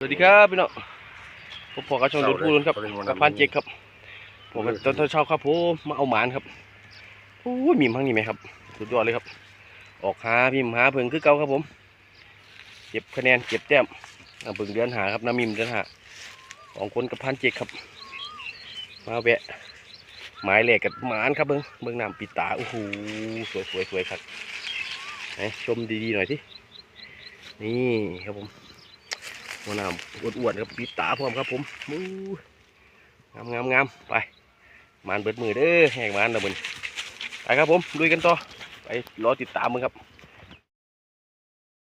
สวัสดีครับพี่น้องผมพอกับช่องดูดพูดครับกับพันเจกครับผมกับตอนเช้าครับผมมาเอาหมานครับโอ้ยมีมพังนี่ไหมครับสุดยอดเลยครับ ออกหาพิมพ์หาเพิ่งคือเก่าครับผม เก็บคะแนนเก็บแต้มน้ำเพิ่งเดือนหาครับน้ำมิมเดือนหาสองคนกับพันเจกครับ มาแวะหมายเลขกับหมานครับเบิ้งเบิ้งน้ำปิดตาโอ้โหสวยสวยสวยครับไหนชมดีๆหน่อยสินี่ครับผม หัวหน้ำอ้วนๆครับปิดตาพร้อมครับผมมูงามงามงามไปมานเบิดมือเด้อแหงมานแล้วมึงไปครับผมลุยกันต่อไปรอติดตามมึงครับ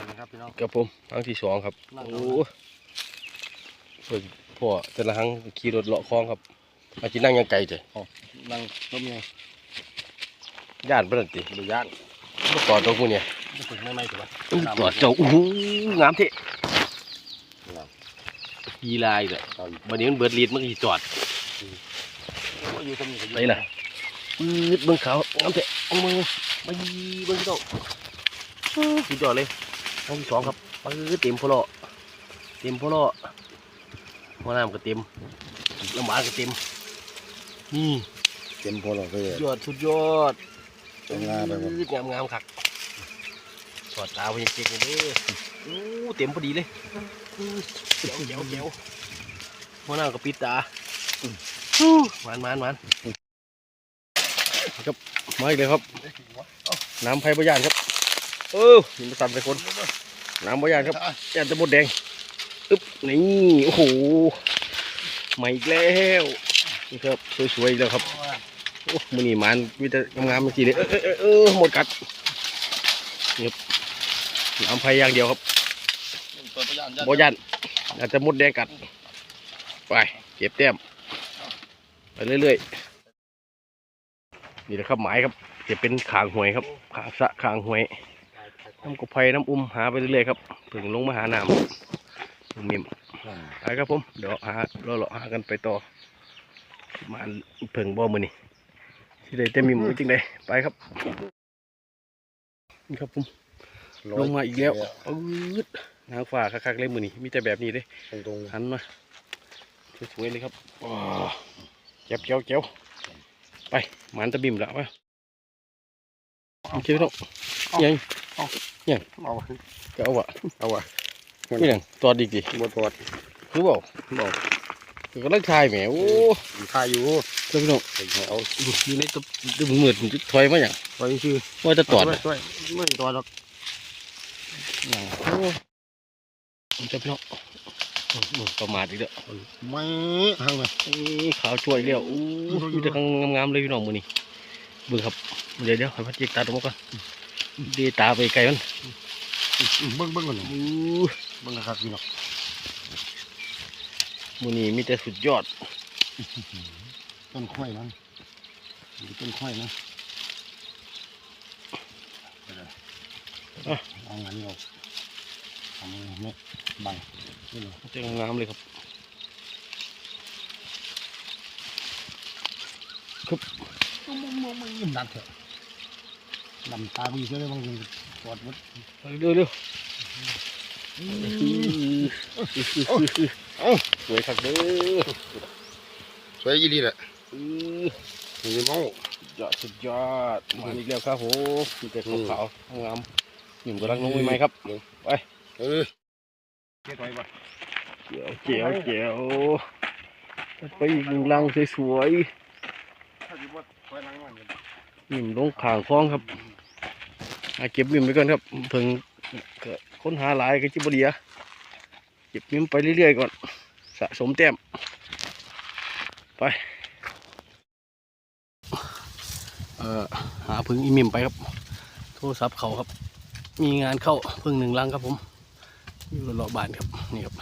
นะครับพี่น้องครับผมครั้งที่สองครับนั่งโอ้เอาเพิ่งพ่อแต่ละครั้งขี่รถเลาะคลองครับมาจีนั่งยังไกลเจ้นั่งต้มไงย่านเปนันติบริย่านมาต่อตรงกูเนี่ยฝึกไม่ไม่ถูกป่ะต่อเจ้าโอ้โหงามเทะ ยีลายเลยบัดนี้มันเบิดลีดมันก็สิจอดอยู่ตรงนี้ไหนล่ะปืดเบิ้งเขางามเทะเอามือมายีเบิ้งพี่น้องอื้อสุดยอดเลยครั้งที่สองครับปืดเต็มพอลอเต็มพอลอหัวน้ำก็เต็มลำบากก็เต็ม นี่เต็มพอเราเลยสุดยอดสุดยอดเป็นงานไปหมดงามงามๆครับ สอดตาไปยังเจ๊กเลยเด้อโอ้เต็มพอดีเลยอื้อเจ๋วเจ๋วเจ๋วหัวหน้าก็ปิดตาฮู้หวานหวานหวานครับมาอีกเลยครับ น้ำไผ่บะยานครับ เออหินประสันไปคน น้ำบะยานครับยานจะมดแดงอึ๊บนี่โอ้โหมาอีกแล้วนี่ครับสวยๆอีกแล้วครับโอ้มือนี่มันมีแต่งามๆเมื่อกี้เลยเออเออเออเออหมดกัดนี่ครับ น้ำไผ่อย่างเดียวครับบะยานอาจจะมดแดงกัด ไป เก็บแต้มไปเรื่อยๆ นี่แหละครับหมายครับจะเป็นขางหวยครับขางสะขางหวยน้ำกบไผ่น้ำอุ้มหาไปเรื่อยๆครับเพิ่งลงมาหาน้ำลุงมิมไปครับผมเดี๋ยวหาเราเลาะหากันไปต่อมาเพิ่งบ่มือนี่ที่ใดจะมีหมูจริงใดไปครับ นี่ครับผม ลงมาอีกแล้วปื๊ดนางฟ้าคักๆเลยมือนี่มีแต่แบบนี้เลยตรงตรงหันมาสวยๆเลยครับว้าวเจ็บเจียวเจียวไปหมันตะบิ่มละไปโอเคพี่น้องยังเอาก็เอาวะเอาวะนี่หนังตอดอีกดิบทวดคือเปล่าบอกก็กำลังทายแหมโอ้ทายอยู่เจ้าพี่น้องเอาอยู่ในตัวตัวมืดๆถอยมาอย่างไว้ชื่อว่าจะตอดช่วยไม่ตอดหรอก อย่างโอ้เจ้าพี่น้องโอ้โหประมาทอีกแล้วไม่ทางเลยนี่ขาวช่วยอีกแล้วอู้มีแต่ข้างงามๆเลยพี่น้องมือนี่เบิ่งครับเดี๋ยวเดี๋ยวให้พัดเจกตาตรงมาก่อนเดีตาไปไกลมันเบิ้งเบิ้งก่อนอู้เบิ้งนะครับพี่น้องมือนี้มีแต่สุดยอดต้นข้อยนะต้นข้อยนะ เอางานนี้ออกทำไม่บังนี่เลยเจ้างามเลยครับดันเถอะดำตาบีเสียเลยบางทีปวดหมดเร็วเร็วสวยครับเด้อสวยยี่ดีแหละอื้อมีเมายอดสุดยอดมาอีกแล้วครับโหมีแต่ขาวๆงาม หนุ่มกำลังลงใหม่ๆครับเออเก็บไว้บ่เจียวเจียวเจียวไปอีกหนึ่งลังสวยถ้าสิบ่ถอยหลังมันๆหนุ่มลงขางคลองครับอาเก็บมิ่มไปก่อนครับเพิ่งก็ค้นหาหลายก็จิบเดียเก็บมิ่มไปเรื่อยๆก่อน สะสมแต้มไปเอ่อหาพึ่งอีมิมไปครับ โทรศัพท์เขาครับ มีงานเข้าพึ่งหนึ่งลังครับผม อยู่รอบบ้านครับนี่ครับ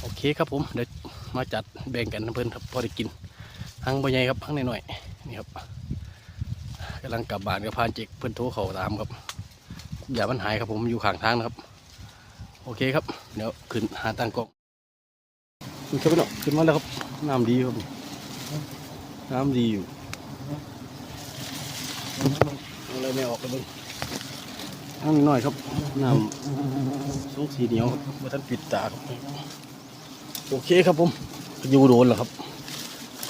โอเคครับผมเดี๋ยวมาจัดแบ่งกันเพื่อนครับพอได้กินหังใบใหญ่ครับหังหน่อยๆนี่ครับกำลังกลับบ้านกับพานเจกเพื่อนโทรเขาตามครับ อย่ามันหายครับผมอยู่ข้างทางนะครับ โอเคครับเดี๋ยวขึ้นหาตั้งกล้องขึ้นครับพี่น้องขึ้นมาแล้วครับน้ำดีครับน้ำดีอยู่อะไรไม่ออกกันเลยน้ำ นิดหน่อยครับน้ำซุกสีเหนียวครับมาท่านปิดตาครับโอเคครับผมอยู่โดนแล้วครับ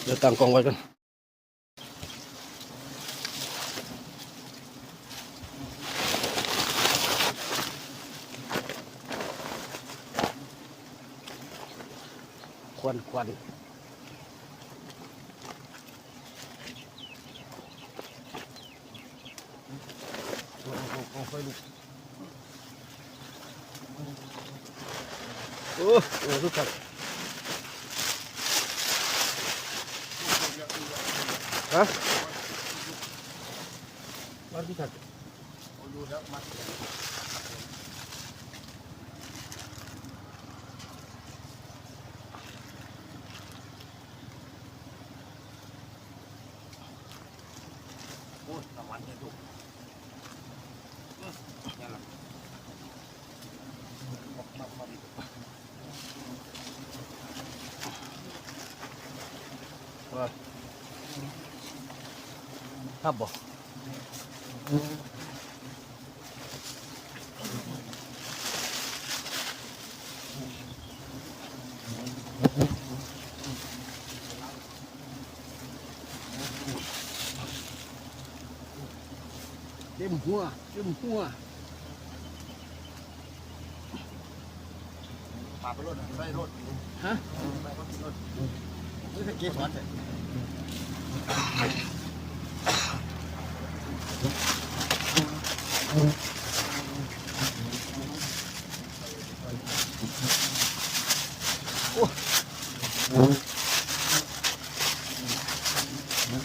เดี๋ยวตั้งกล้องไว้กันควันควัน วยลูกโอ้โหทุกคนฮะวันที่ขัดดูแล้วมัดโอ้ยตะวันเนี่ยถูกยังไงว่า ครับบ่เต็มหัวเต็มหัวพาไปรถใส่รถฮะไปรถรถนี่เป็นเก็บวัดเลย น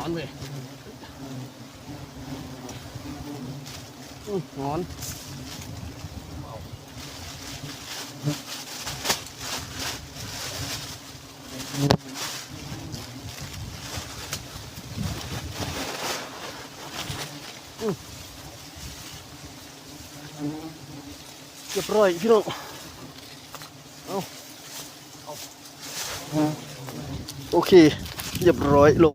อนเว้ยอื้อนอน เรียบร้อยพี่น้องเอาเอาโอเค เรียบร้อยลง